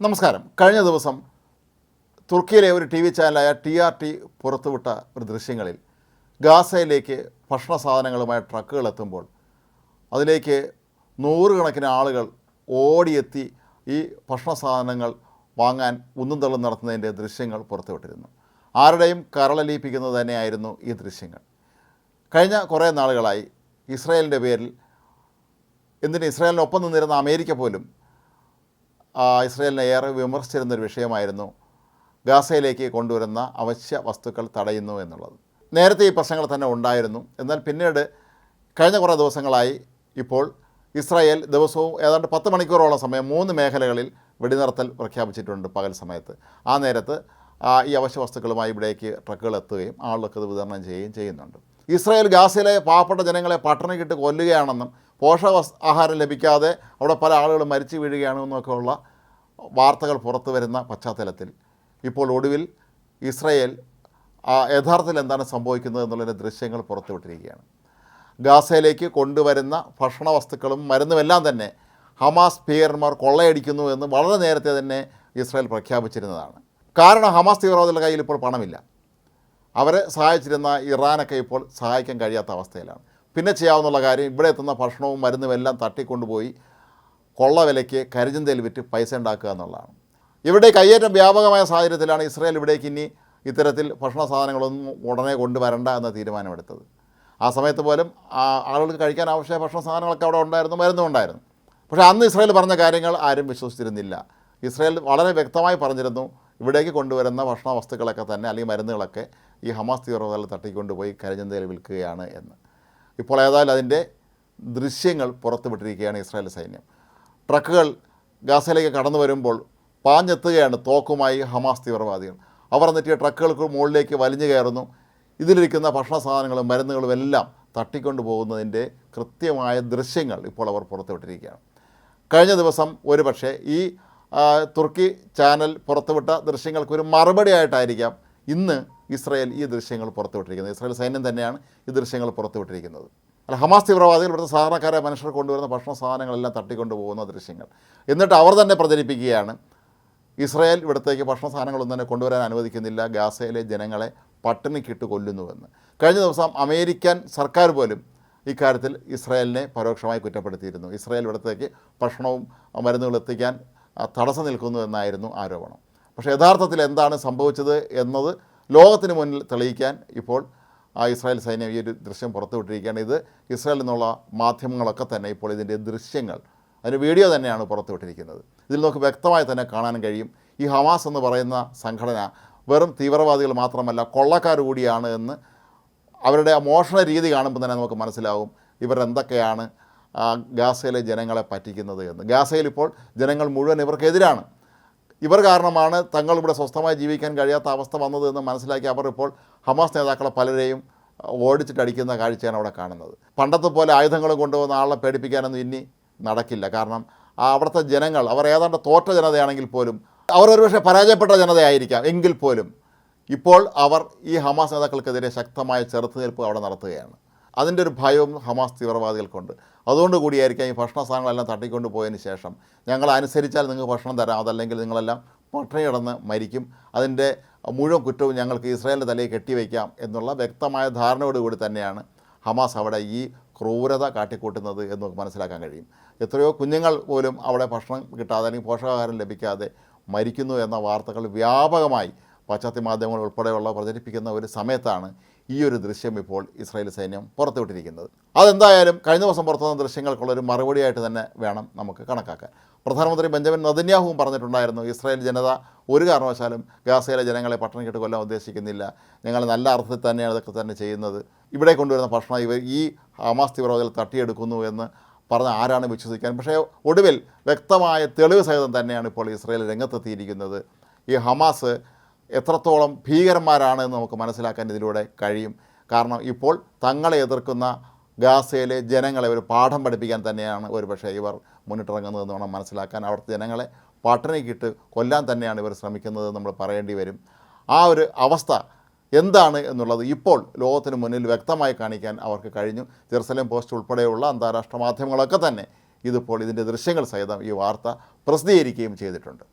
നമസ്കാരം. കഴിഞ്ഞ ദിവസം തുർക്കിയിലെ ഒരു ടി വി ചാനലായ ടി ആർ ടി പുറത്തുവിട്ട ഒരു ദൃശ്യങ്ങളിൽ ഗാസയിലേക്ക് ഭക്ഷണ സാധനങ്ങളുമായ ട്രക്കുകൾ എത്തുമ്പോൾ അതിലേക്ക് നൂറുകണക്കിന് ആളുകൾ ഓടിയെത്തി ഈ ഭക്ഷണ സാധനങ്ങൾ വാങ്ങാൻ ഒന്നും തള്ളും നടത്തുന്നതിന്റെ ദൃശ്യങ്ങൾ പുറത്തുവിട്ടിരുന്നു. ആരുടെയും കരളലിയിപ്പിക്കുന്നത് തന്നെയായിരുന്നു ഈ ദൃശ്യങ്ങൾ. കഴിഞ്ഞ കുറേ നാളുകളായി ഇസ്രായേലിന്റെ പേരിൽ എന്തിന് ഇസ്രായേലിനൊപ്പം നിന്നിരുന്ന അമേരിക്ക പോലും ഇസ്രായേലിനെ ഏറെ വിമർശിച്ചിരുന്ന ഒരു വിഷയമായിരുന്നു ഗാസയിലേക്ക് കൊണ്ടുവരുന്ന അവശ്യ വസ്തുക്കൾ തടയുന്നു എന്നുള്ളത്. നേരത്തെ ഈ പ്രശ്നങ്ങൾ തന്നെ ഉണ്ടായിരുന്നു. എന്നാൽ പിന്നീട് കഴിഞ്ഞ കുറേ ദിവസങ്ങളായി ഇപ്പോൾ ഇസ്രായേൽ ദിവസവും ഏതാണ്ട് പത്ത് മണിക്കൂറോളം സമയം മൂന്ന് മേഖലകളിൽ വെടിനിർത്തൽ പ്രഖ്യാപിച്ചിട്ടുണ്ട് പകൽ സമയത്ത്. ആ നേരത്ത് ഈ അവശ്യ വസ്തുക്കളുമായി ഇവിടേക്ക് ട്രക്കുകൾ എത്തുകയും ആളുകൾക്ക് ഇത് വിതരണം ചെയ്യുകയും ചെയ്യുന്നുണ്ട്. ഇസ്രായേൽ ഗാസയിലെ പാവപ്പെട്ട ജനങ്ങളെ പട്ടിണിക്കിട്ട് കൊല്ലുകയാണെന്നും പോഷക ആഹാരം ലഭിക്കാതെ അവിടെ പല ആളുകളും മരിച്ചു വീഴുകയാണ് എന്നൊക്കെയുള്ള വാർത്തകൾ പുറത്തു വരുന്ന പശ്ചാത്തലത്തിൽ. ഇപ്പോൾ ഒടുവിൽ ഇസ്രയേൽ യഥാർത്ഥത്തിൽ എന്താണ് സംഭവിക്കുന്നത് എന്നുള്ളതിന്റെ ദൃശ്യങ്ങൾ പുറത്തുവിട്ടിരിക്കുകയാണ്. ഗാസയിലേക്ക് കൊണ്ടുവരുന്ന ഭക്ഷണ വസ്തുക്കളും മരുന്നുമെല്ലാം തന്നെ ഹമാസ് ഭീകരന്മാർ കൊള്ളയടിക്കുന്നു എന്ന് വളരെ നേരത്തെ തന്നെ ഇസ്രായേൽ പ്രഖ്യാപിച്ചിരുന്നതാണ്. കാരണം ഹമാസ് തീവ്രവാദികളുടെ കയ്യിൽ ഇപ്പോൾ പണമില്ല. അവരെ സഹായിച്ചിരുന്ന ഇറാനൊക്കെ ഇപ്പോൾ സഹായിക്കാൻ കഴിയാത്ത അവസ്ഥയിലാണ്. പിന്നെ ചെയ്യാവുന്ന കാര്യം ഇവിടെ എത്തുന്ന ഭക്ഷണവും മരുന്നും എല്ലാം തട്ടിക്കൊണ്ടുപോയി കൊള്ള വിലയ്ക്ക് കരിഞ്ചന്തയിൽ വിറ്റ് പൈസ ഉണ്ടാക്കുക എന്നുള്ളതാണ്. ഇവിടെ കയ്യേറ്റം വ്യാപകമായ സാഹചര്യത്തിലാണ് ഇസ്രായേൽ ഇവിടേക്ക് ഇനി ഇത്തരത്തിൽ ഭക്ഷണ സാധനങ്ങളൊന്നും ഉടനെ കൊണ്ടുവരണ്ട എന്ന തീരുമാനമെടുത്തത്. ആ സമയത്ത് പോലും ആളുകൾക്ക് കഴിക്കാൻ ആവശ്യമായ ഭക്ഷണ സാധനങ്ങളൊക്കെ അവിടെ ഉണ്ടായിരുന്നു മരുന്നും ഉണ്ടായിരുന്നു. പക്ഷേ അന്ന് ഇസ്രായേൽ പറഞ്ഞ കാര്യങ്ങൾ ആരും വിശ്വസിച്ചിരുന്നില്ല. ഇസ്രായേൽ വളരെ വ്യക്തമായി പറഞ്ഞിരുന്നു ഇവിടേക്ക് കൊണ്ടുവരുന്ന ഭക്ഷണ വസ്തുക്കളൊക്കെ തന്നെ അല്ലെങ്കിൽ മരുന്നുകളൊക്കെ ഈ ഹമാസ് തീവ്രവാദികൾ തട്ടിക്കൊണ്ടുപോയി കരിഞ്ചന്തയിൽ വിൽക്കുകയാണ് എന്ന്. ഇപ്പോൾ ഏതായാലും അതിന്റെ ദൃശ്യങ്ങൾ പുറത്തുവിട്ടിരിക്കുകയാണ് ഇസ്രായേൽ സൈന്യം. ട്രക്കുകൾ ഗാസയിലേക്ക് കടന്നു വരുമ്പോൾ പാഞ്ഞെത്തുകയാണ് തോക്കുമായി ഹമാസ് തീവ്രവാദികൾ. അവർ എന്നിട്ട് ട്രക്കുകൾക്ക് മുകളിലേക്ക് വലിഞ്ഞു കയറുന്നു. ഇതിലിരിക്കുന്ന ഭക്ഷണ സാധനങ്ങളും മരുന്നുകളും എല്ലാം തട്ടിക്കൊണ്ടു പോകുന്നതിന്റെ കൃത്യമായ ദൃശ്യങ്ങൾ ഇപ്പോൾ അവർ പുറത്തുവിട്ടിരിക്കുകയാണ്. കഴിഞ്ഞ ദിവസം ഒരു പക്ഷേ ഈ തുർക്കി ചാനൽ പുറത്തുവിട്ട ദൃശ്യങ്ങൾക്കൊരു മറുപടി ആയിട്ടായിരിക്കാം ഇന്ന് ഇസ്രായേൽ ഈ ദൃശ്യങ്ങൾ പുറത്തുവിട്ടിരിക്കുന്നത്. ഇസ്രായേൽ സൈന്യം തന്നെയാണ് ഈ ദൃശ്യങ്ങൾ പുറത്തുവിട്ടിരിക്കുന്നത്. അല്ല ഹമാസ് തീവ്രവാദികൾ ഇവിടുത്തെ സാധാരണക്കാരെ മനുഷ്യർ കൊണ്ടുവരുന്ന ഭക്ഷണ സാധനങ്ങളെല്ലാം തട്ടിക്കൊണ്ടുപോകുന്ന ദൃശ്യങ്ങൾ. എന്നിട്ട് അവർ തന്നെ പ്രചരിപ്പിക്കുകയാണ് ഇസ്രായേൽ ഇവിടത്തേക്ക് ഭക്ഷണ സാധനങ്ങളൊന്നും തന്നെ കൊണ്ടുവരാൻ അനുവദിക്കുന്നില്ല ഗാസയിലെ ജനങ്ങളെ പട്ടിണിക്കിട്ട് കൊല്ലുന്നുവെന്ന്. കഴിഞ്ഞ ദിവസം അമേരിക്കൻ സർക്കാർ പോലും ഇക്കാര്യത്തിൽ ഇസ്രായേലിനെ പരോക്ഷമായി കുറ്റപ്പെടുത്തിയിരുന്നു. ഇസ്രായേൽ ഇവിടത്തേക്ക് ഭക്ഷണവും മരുന്നുകളും എത്തിക്കാൻ തടസ്സം നിൽക്കുന്നു എന്നായിരുന്നു ആരോപണം. പക്ഷേ യഥാർത്ഥത്തിൽ എന്താണ് സംഭവിച്ചത് എന്നത് ലോകത്തിന് മുന്നിൽ തെളിയിക്കാൻ ഇപ്പോൾ ആ ഇസ്രായേൽ സൈന്യം ഈ ഒരു ദൃശ്യം പുറത്തുവിട്ടിരിക്കുകയാണ് ഇത് ഇസ്രായേൽ എന്നുള്ള മാധ്യമങ്ങളൊക്കെ തന്നെ ഇപ്പോൾ ഇതിന്റെ ദൃശ്യങ്ങൾ അതിന്റെ വീഡിയോ തന്നെയാണ് പുറത്തുവിട്ടിരിക്കുന്നത് ഇതിൽ നമുക്ക് വ്യക്തമായി തന്നെ കാണാൻ കഴിയും. ഈ ഹമാസ് എന്ന് പറയുന്ന സംഘടന വെറും തീവ്രവാദികൾ മാത്രമല്ല കൊള്ളക്കാർ കൂടിയാണ് എന്ന് അവരുടെ മോഷണ രീതി കാണുമ്പോൾ തന്നെ നമുക്ക് മനസ്സിലാവും ഇവർ എന്തൊക്കെയാണ് ഗാസയിലെ ജനങ്ങളെ പറ്റിക്കുന്നത് എന്ന്. ഗാസയിൽ ഇപ്പോൾ ജനങ്ങൾ മുഴുവൻ ഇവർക്കെതിരാണ്. ഇവർ കാരണമാണ് തങ്ങൾ ഇവിടെ സ്വസ്ഥമായി ജീവിക്കാൻ കഴിയാത്ത അവസ്ഥ വന്നതെന്ന് മനസ്സിലാക്കി അവർ ഇപ്പോൾ ഹമാസ് നേതാക്കളെ പലരെയും ഓടിച്ചിട്ടടിക്കുന്ന കാഴ്ചയാണ് അവിടെ കാണുന്നത്. പണ്ടത്തെ പോലെ ആയുധങ്ങൾ കൊണ്ടുവന്ന ആളെ പേടിപ്പിക്കാനൊന്നും ഇനി നടക്കില്ല. കാരണം അവിടുത്തെ ജനങ്ങൾ അവർ ഏതാണ്ട് തോറ്റ ജനതയാണെങ്കിൽ പോലും അവർ ഒരുപക്ഷെ പരാജയപ്പെട്ട ജനതയായിരിക്കാം എങ്കിൽ പോലും ഇപ്പോൾ അവർ ഈ ഹമാസ് നേതാക്കൾക്കെതിരെ ശക്തമായ ചെറുത്തുനിൽപ്പ് അവിടെ നടത്തുകയാണ്. അതിന്റെ ഒരു ഭയവും ഹമാസ് തീവ്രവാദികൾക്കുണ്ട്. അതുകൊണ്ട് കൂടിയായിരിക്കാം ഈ ഭക്ഷണ സാധനങ്ങളെല്ലാം തട്ടിക്കൊണ്ട് പോയതിന് ശേഷം ഞങ്ങൾ അനുസരിച്ചാൽ നിങ്ങൾക്ക് ഭക്ഷണം തരാം അതല്ലെങ്കിൽ നിങ്ങളെല്ലാം പട്ടിണി കിടന്ന് മരിക്കും. അതിന്റെ മുഴുവൻ കുറ്റവും ഞങ്ങൾക്ക് ഇസ്രായേലിന്റെ തലയിൽ കെട്ടിവയ്ക്കാം എന്നുള്ള വ്യക്തമായ ധാരണയോടുകൂടി തന്നെയാണ് ഹമാസ് അവിടെ ഈ ക്രൂരത കാട്ടിക്കൂട്ടുന്നത് എന്ന് നമുക്ക് മനസ്സിലാക്കാൻ കഴിയും. എത്രയോ കുഞ്ഞുങ്ങൾ പോലും അവിടെ ഭക്ഷണം കിട്ടാതെ അല്ലെങ്കിൽ പോഷകാഹാരം ലഭിക്കാതെ മരിക്കുന്നു എന്ന വാർത്തകൾ വ്യാപകമായി പാശ്ചാത്യ മാധ്യമങ്ങൾ ഉൾപ്പെടെയുള്ള പ്രചരിപ്പിക്കുന്ന ഒരു സമയത്താണ് ഈ ഒരു ദൃശ്യം ഇപ്പോൾ ഇസ്രായേൽ സൈന്യം പുറത്തുവിട്ടിരിക്കുന്നത്. അതെന്തായാലും കഴിഞ്ഞ ദിവസം പുറത്തു വന്ന ദൃശ്യങ്ങൾക്കുള്ളൊരു മറുപടിയായിട്ട് തന്നെ വേണം നമുക്ക് കണക്കാക്കാൻ. പ്രധാനമന്ത്രി ബെഞ്ചമിൻ നദന്യാഹുവും പറഞ്ഞിട്ടുണ്ടായിരുന്നു ഇസ്രായേൽ ജനത ഒരു കാരണവശാലും ഗാസയിലെ ജനങ്ങളെ പട്ടണിക്കിട്ട് കൊല്ലാൻ ഉദ്ദേശിക്കുന്നില്ല. ഞങ്ങൾ നല്ല അർത്ഥത്തിൽ തന്നെയാണ് ഇതൊക്കെ തന്നെ ചെയ്യുന്നത്. ഇവിടെ കൊണ്ടുവരുന്ന ഭക്ഷണം ഇവർ ഈ ഹമാസ് തീവ്രവാദികൾ തട്ടിയെടുക്കുന്നു എന്ന് പറഞ്ഞ ആരാണ് വിശ്വസിക്കാൻ? പക്ഷേ ഒടുവിൽ വ്യക്തമായ തെളിവ് സഹിതം തന്നെയാണ് ഇപ്പോൾ ഇസ്രായേൽ രംഗത്തെത്തിയിരിക്കുന്നത്. ഈ ഹമാസ് എത്രത്തോളം ഭീകരന്മാരാണ് എന്ന് നമുക്ക് മനസ്സിലാക്കാൻ ഇതിലൂടെ കഴിയും. കാരണം ഇപ്പോൾ തങ്ങളെ എതിർക്കുന്ന ഗാസയിലെ ജനങ്ങളെ ഒരു പാഠം പഠിപ്പിക്കാൻ തന്നെയാണ് ഒരുപക്ഷെ ഇവർ മുന്നിട്ടിറങ്ങുന്നതെന്ന് വേണം മനസ്സിലാക്കാൻ. അവിടുത്തെ ജനങ്ങളെ പട്ടിണിക്കിട്ട് കൊല്ലാൻ തന്നെയാണ് ഇവർ ശ്രമിക്കുന്നത് നമ്മൾ പറയേണ്ടി വരും. ആ ഒരു അവസ്ഥ എന്താണ് എന്നുള്ളത് ഇപ്പോൾ ലോകത്തിന് മുന്നിൽ വ്യക്തമായി കാണിക്കാൻ അവർക്ക് കഴിഞ്ഞു. ജെറുസലേം പോസ്റ്റ് ഉൾപ്പെടെയുള്ള അന്താരാഷ്ട്ര മാധ്യമങ്ങളൊക്കെ തന്നെ ഇതിപ്പോൾ ഇതിന്റെ ദൃശ്യങ്ങൾ സഹിതം ഈ വാർത്ത പ്രസിദ്ധീകരിക്കുകയും ചെയ്തിട്ടുണ്ട്.